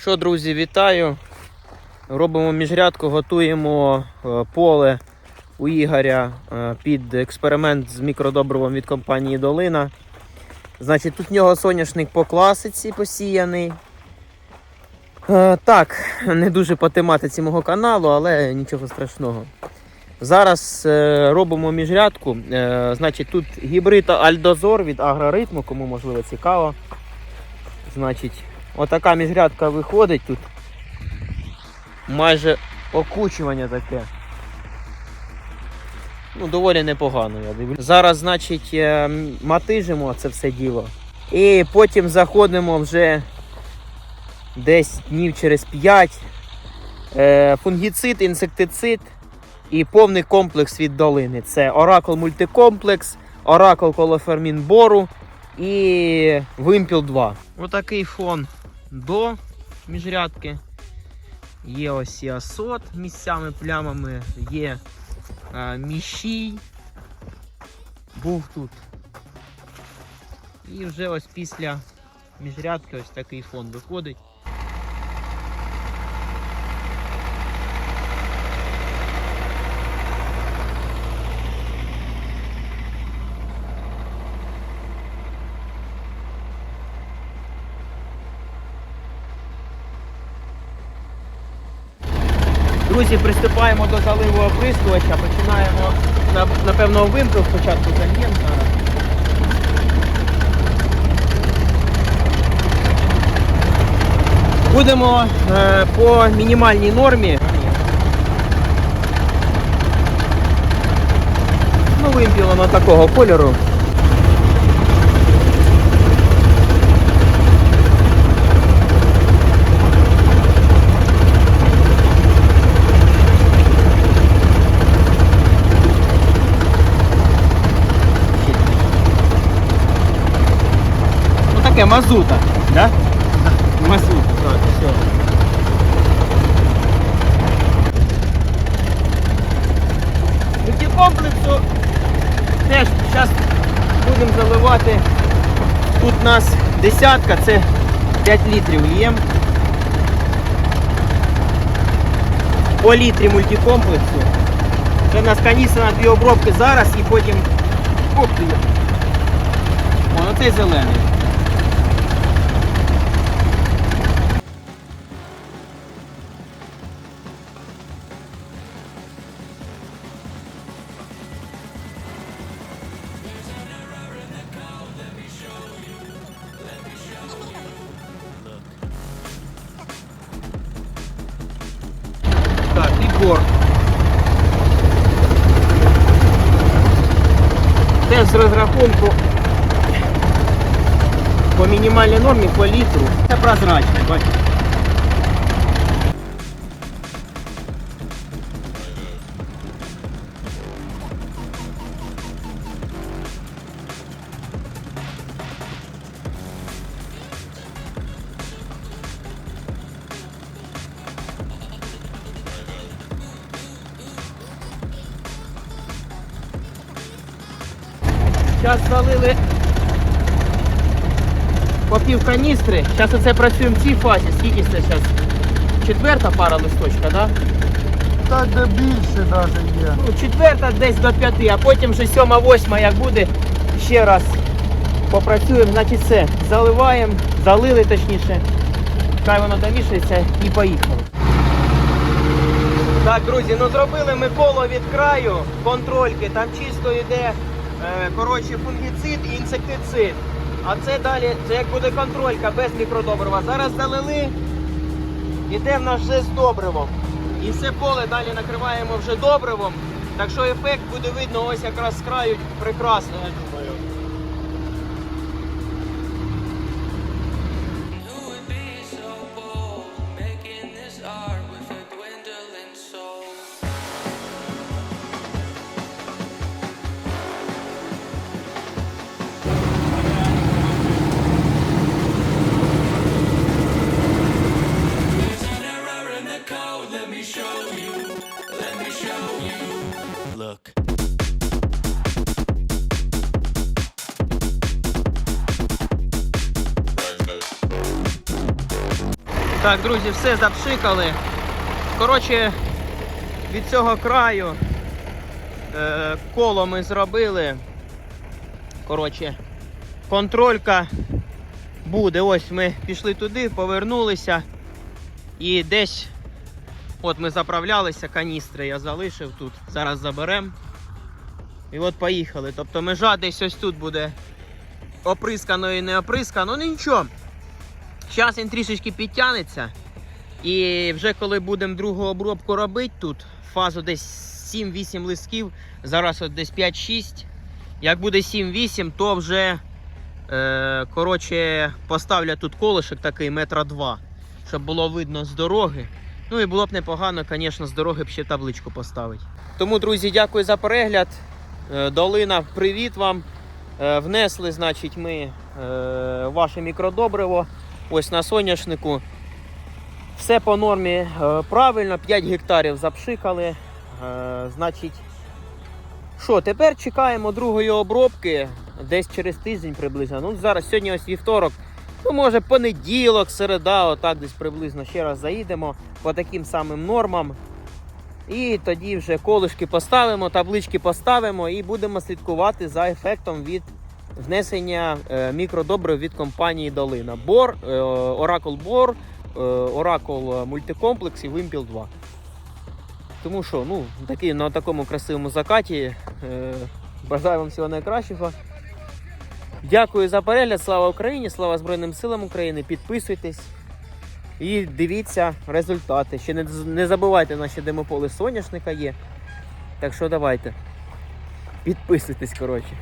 Що, друзі, вітаю. Робимо міжрядку, готуємо е, поле у Ігоря е, під експеримент з мікродобривом від компанії Долина. Значить, тут в нього соняшник по класиці посіяний. Е, Так, не дуже по тематиці мого каналу, але нічого страшного. Зараз робимо міжрядку. Значить, тут гібрид Альдозор від агроритму, кому можливо цікаво. Значить, отака міжрядка виходить тут. Майже окучування таке. Ну, доволі непогано, я дивлюсь. Зараз, значить, е, матижимо це все діло. І потім заходимо вже десь днів через 5. Е, фунгіцид, інсектицид і повний комплекс від долини. Це Оракл мультикомплекс, Оракл колофермін бору і Вимпіл 2. Отакий фон до міжрядки. Є ось і асот місцями плямами, є е, міщій. Був тут. І вже ось після міжрядки ось такий фон виходить. Друзі, приступаємо до заливу оприскувача. Починаємо, на- напевно, вимкнув спочатку зальємо зараз. Будемо е, по мінімальній нормі. Ну, вимпіл воно такого кольору. Мазута, да? Мазута, так, все. комплексу теж зараз будемо заливати. Тут у нас десятка, це 5 літрів л'єм. По літрі мультикомплексу. Це у нас каністра на дві обробки зараз і потім. Оп. О, ну цей зелений. Теж з розрахунку по мінімальній нормі по літру. Це прозрачний, бачите. Зараз залили по пів каністри. Зараз оце працюємо в цій фазі. Скільки це зараз? Четверта пара листочка, да? Так де більше навіть є. Ну, четверта десь до п'яти, а потім вже сьома, восьма, як буде, ще раз попрацюємо. Значить все, заливаємо, залили точніше. Хай воно домішується і поїхали. Так, друзі, ну зробили ми коло від краю контрольки. Там чисто йде коротше, фунгіцид і інсектицид. А це далі, це як буде контролька без мікродобрива. Зараз залили, іде в нас вже з добривом. І все поле далі накриваємо вже добривом. Так що ефект буде видно ось якраз з краю прекрасно, я думаю. Так, друзі, все запшикали. Коротше, від цього краю е, коло ми зробили. Коротше, контролька буде. Ось ми пішли туди, повернулися. І десь от ми заправлялися, каністри я залишив тут. Зараз заберемо. І от поїхали. Тобто межа десь ось тут буде оприскано і не оприскано. Ну нічого. Зараз він трішечки підтягнеться. І вже коли будемо другу обробку робити тут, фазу десь 7-8 листків, зараз от десь 5-6. Як буде 7-8, то вже е, коротше, поставлю тут колишок такий метра два, щоб було видно з дороги. Ну і було б непогано, звісно, з дороги б ще табличку поставити. Тому, друзі, дякую за перегляд. Е, Долина, привіт вам. Е, Внесли, значить, ми е, ваше мікродобриво. Ось на соняшнику. Все по нормі е, правильно, 5 гектарів запшикали. Е, значить, що, тепер чекаємо другої обробки десь через тиждень приблизно. Ну, зараз сьогодні ось вівторок. Ну, може, понеділок, середа, отак десь приблизно ще раз заїдемо по таким самим нормам. І тоді вже колишки поставимо, таблички поставимо і будемо слідкувати за ефектом від внесення е, мікродобрив від компанії Долина. Бор, е, Oracle Бор, е, Oracle мультикомплекс і Вимпіл 2. Тому що, ну, такі, на такому красивому закаті. Бажаю вам всього найкращого. Дякую за перегляд. Слава Україні! Слава Збройним силам України! Підписуйтесь і дивіться результати. Ще не, не забувайте, наші демополи соняшника є. Так що давайте. Підписуйтесь, коротше.